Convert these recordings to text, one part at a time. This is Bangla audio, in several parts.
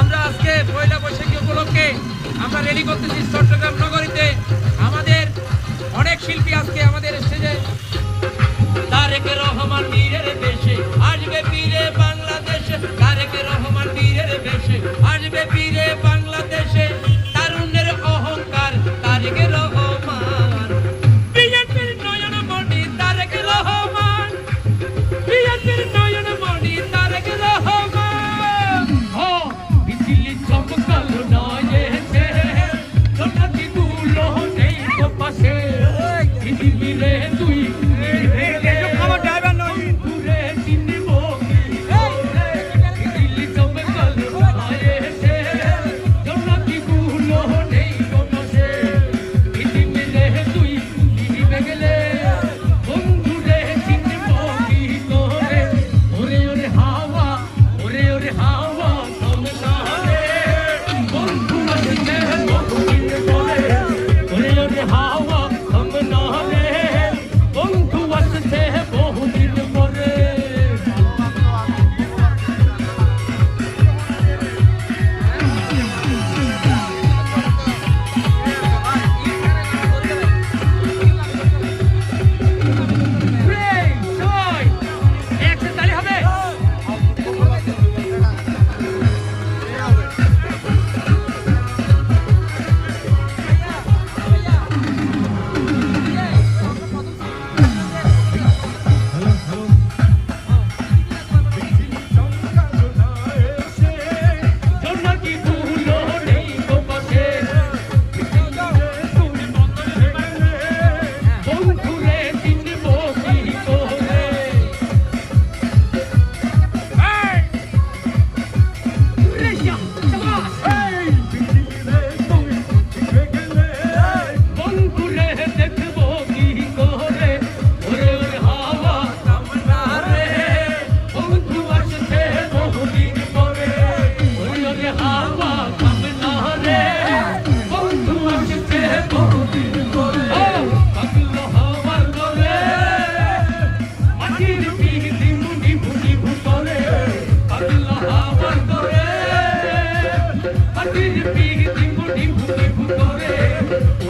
আমরা আজকে পয়লা বৈশাখী উপলক্ষে আমরা রেডি করতেছি চট্টগ্রাম নগরে। Sin mi rey en tu hijo.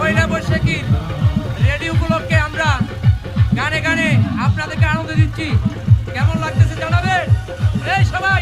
পয়লা বৈশাখীর রেডিও উপলক্ষে আমরা গানে গানে আপনাদেরকে আনন্দ দিচ্ছি। কেমন লাগতেছে জানাবেন? এই সবাই!